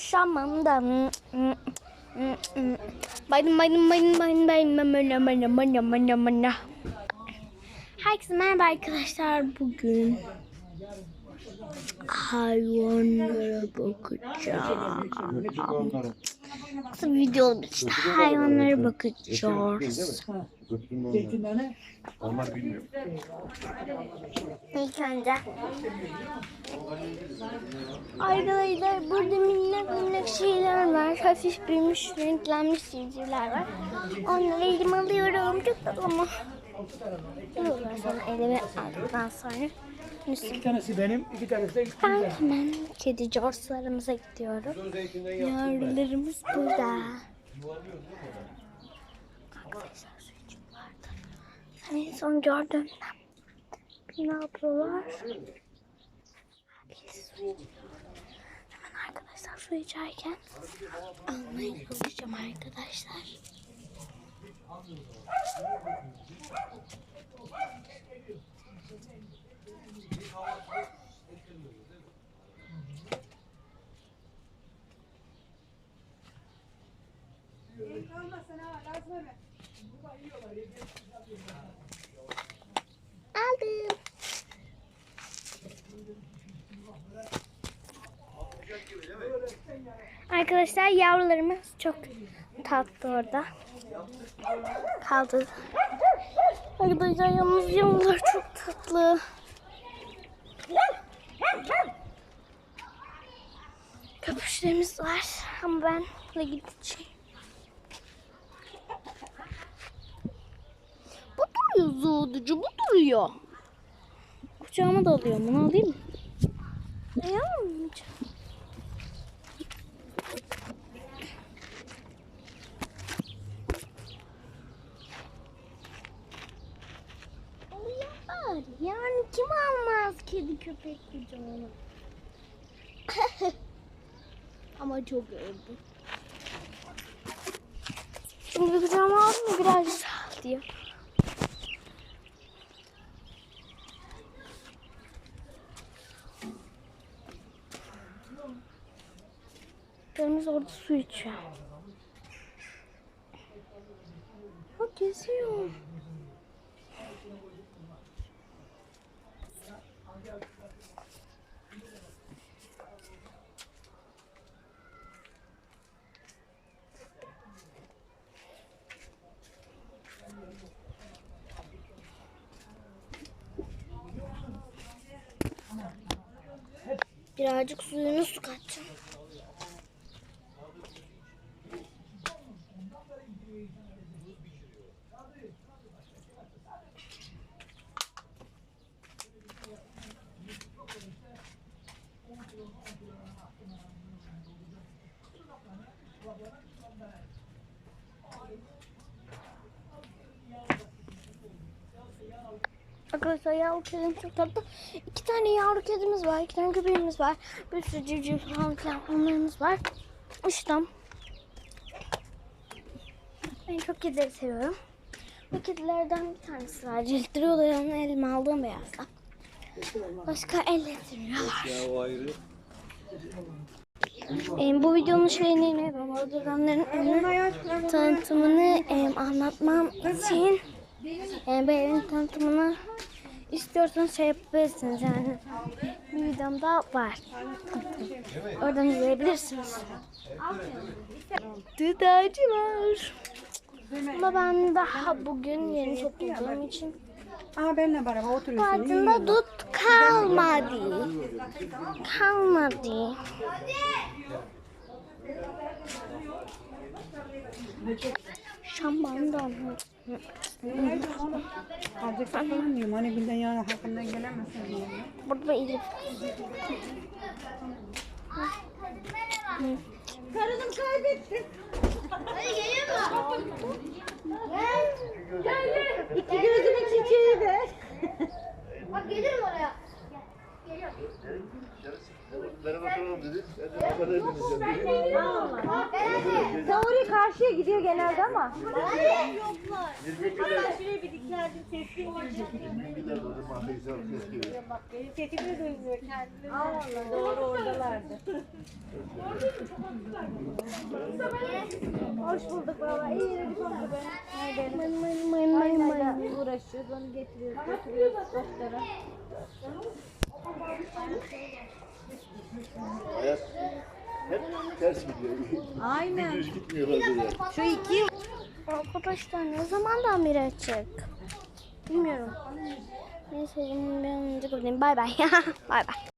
şamanda. Baydım baydım baydım baydım baydım baydım baydım baydım baydım baydım. Herkese merhaba arkadaşlar. Bugün hayvanlara bakacağım. Kısa bir video olduğu için hayvanlara bakacağız. Onlar bilmiyor. İlk önce. Arkadaşlar burada minnak minnak şeyler var. Hafif büyümüş, renklenmiş civcivler var. Onları elime alıyorum. Çok tatlı ama. Duruyorlar sonra elime aldıktan sonra. İki tanesi benim, iki tanesi de Ben hemen kedi corslarımıza gidiyorum. Yavrularımız burada. Arkadaşlar su içiyorlardı. Ben en son gördüm. Ne yapıyorlar? Hemen arkadaşlar su içerken almaya çalışacağım arkadaşlar. Aldım. Arkadaşlar yavrularımız çok tatlı orada. Kaldı. Arkadaşlar yalnız yavrular çok tatlı. Köpüşlerimiz var ama ben de gideceğim. Bu duruyor zoğducu, bu duruyor. Kucağıma da alıyorum, bunu alayım mı? Ne yavrum? Kedi köpek kucağına? Ama çok öldü. Şimdi kucağıma aldım mı biraz diyor. Kırmız orada su içiyor. Bak geziyor. Birazcık suyunu su katacağım. Arkadaşlar yavru kedim çok tatlı. İki tane yavru kedimiz var. iki tane köpeğimiz var. Bir sürü civciv falan filan onlarımız var. İşte. Ben çok kedileri seviyorum. Bu kedilerden bir tanesi var. Cilttiriyorlar onu elime aldığım beyazla. Başka ellettirmiyorlar. Ya ayrı. Bu videonun şeyini ben organların tanıtımını e, anlatmam için e, bu evin tanıtımını istiyorsanız şey yapabilirsiniz yani bir videomda var oradan izleyebilirsiniz Dıdacı var ama ben daha bugün yeni topladığım için Aa benimle beraber oturuyorsun. Ardında dut kalmadı. Kalmadı. Şambandan. Alacaksan falan diyorum. Hani günden yarın hakkından gelemezsin diyorum. Burada iyi. Karınım kaybetti. Hadi geliyor mu? Gel. Gel. İki gözümü çiçeği ver. Bak gelir oraya? Geliyor. Merhaba bakalım dedi. Ben de geliyorum. Teori karşıya gidiyor genelde ama. Yirmi gider. Yirmi gider dedim. Mahfeyse ses geliyor. Sesimi duymuyor kendini. Allah doğru oradalardı. Hoş bulduk baba. İyi dedik oldu be. Mın mın mın mın. Hayat hep ters gidiyor. Aynen. Düz gitmiyor fazla ya. Şu iki yıl Arkadaşlar ne zamandan beri açık? Bilmiyorum. Neyse ben önce kapatayım. Bay bay. Bay bay.